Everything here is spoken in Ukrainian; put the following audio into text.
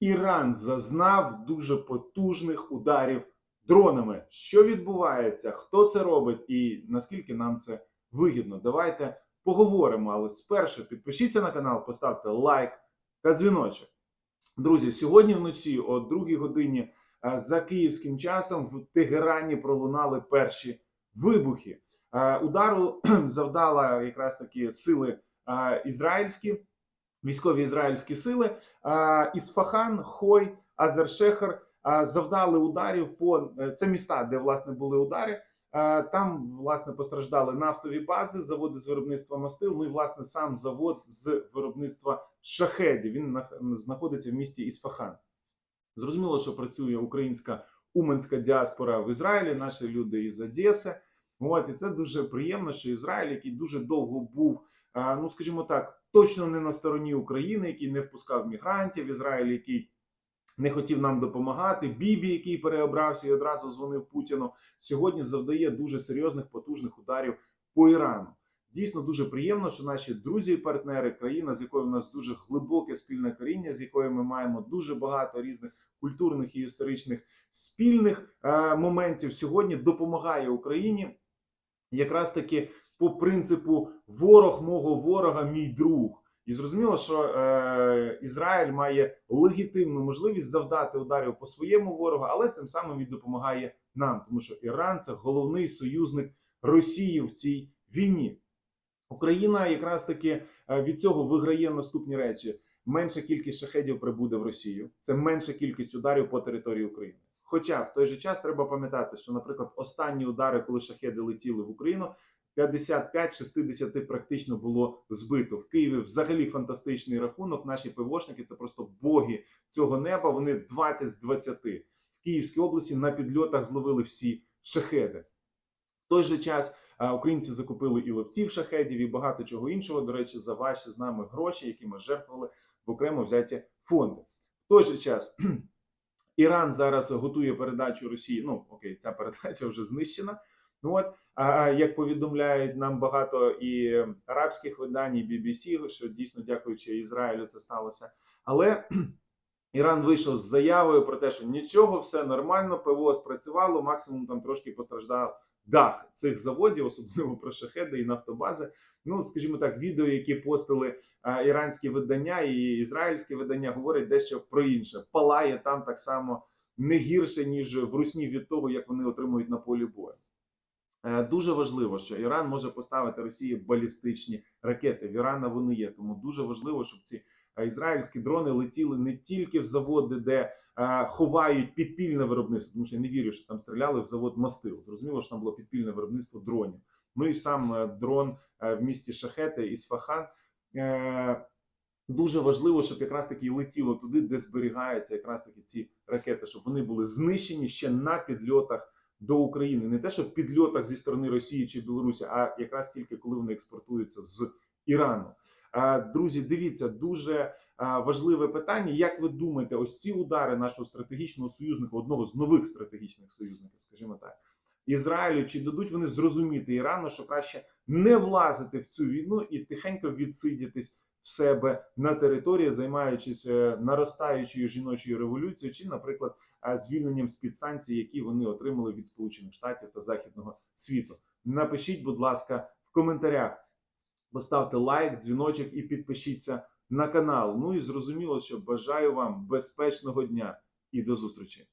Іран зазнав дуже потужних ударів дронами. Що відбувається? Хто це робить і наскільки нам це вигідно? Давайте поговоримо. Але спершу підпишіться на канал, поставте лайк та дзвіночок. Друзі, сьогодні вночі о 2 годині е, за київським часом в Тегерані пролунали перші вибухи. Е, Удару завдала якраз таки сили е, ізраїльські, військові ізраїльські сили. Ісфахан, Хой, Азершехер завдали ударів по е, це міста, де власне були удари. Там власне постраждали нафтові бази, заводи з виробництва мастил. Ну і власне сам завод з виробництва шахедів. Він знаходиться в місті Ісфахан. Зрозуміло, що працює українська уменська діаспора в Ізраїлі, наші люди із Одеси. От і це дуже приємно, що Ізраїль, який дуже довго був, ну скажімо так, точно не на стороні України, який не впускав мігрантів, Ізраїль, який не хотів нам допомагати. Бібі, який переобрався і одразу дзвонив Путіну, сьогодні завдає дуже серйозних потужних ударів по Ірану. Дійсно дуже приємно, що наші друзі і партнери, країна, з якою в нас дуже глибоке спільне коріння, з якою ми маємо дуже багато різних культурних і історичних спільних е, моментів, сьогодні допомагає Україні якраз таки по принципу ворог мого ворога, мій друг. І зрозуміло, що е, Ізраїль має легітимну можливість завдати ударів по своєму ворогу, але цим самим він допомагає нам, тому що Іран це головний союзник Росії в цій війні. Україна якраз таки е, від цього виграє наступні речі: менша кількість шахедів прибуде в Росію, це менша кількість ударів по території України. Хоча в той же час треба пам'ятати, що, наприклад, останні удари, коли шахеди летіли в Україну, 55-60 практично було збито. В Києві взагалі фантастичний рахунок. Наші ПВОшники це просто боги цього неба. Вони 20 з 20. В Київській області на підльотах зловили всі шахеди. В той же час українці закупили і ловців шахедів, і багато чого іншого. До речі, за ваші з нами гроші, які ми жертвували в окремо взяті фонди. В той же час Іран зараз готує передачу Росії. Ну окей, ця передача вже знищена. Ну от як повідомляють нам багато і арабських видань, і BBC, що дійсно дякуючи Ізраїлю це сталося. Але Іран вийшов з заявою про те, що нічого, все нормально, ПВО спрацювало, максимум там трошки постраждав дах цих заводів, особливо про шахеди і нафтобази. Ну, скажімо так, відео, які постили іранські видання і ізраїльські видання, говорять дещо про інше. Палає там так само не гірше, ніж в русні від того, як вони отримують на полі бою. Е, Дуже важливо, що Іран може поставити Росії балістичні ракети. В Ірана вони є. Тому дуже важливо, щоб ці е, ізраїльські дрони летіли не тільки в заводи, де е, ховають підпільне виробництво, тому що я не вірю, що там стріляли в завод мастил. Зрозуміло, що там було підпільне виробництво дронів. Ну і сам дрон в місті Шахети Ісфахан. Е, Дуже важливо, щоб якраз таки летіло туди, де зберігаються якраз таки ці ракети, щоб вони були знищені ще на підльотах до України. Не те, що підльотах зі сторони Росії чи Білорусі, а якраз тільки коли вони експортуються з Ірану. Друзі, дивіться, дуже важливе питання. Як ви думаєте, ось ці удари нашого стратегічного союзника, одного з нових стратегічних союзників, скажімо так, Ізраїлю, чи дадуть вони зрозуміти Ірану, що краще не влазити в цю війну і тихенько відсидітись в себе на території, займаючись е, наростаючою жіночою революцією, чи, наприклад, звільненням з під санкцій, які вони отримали від Сполучених Штатів та Західного світу. Напишіть, будь ласка, в коментарях, поставте лайк, дзвіночок і підпишіться на канал. Ну і зрозуміло, що бажаю вам безпечного дня і до зустрічі.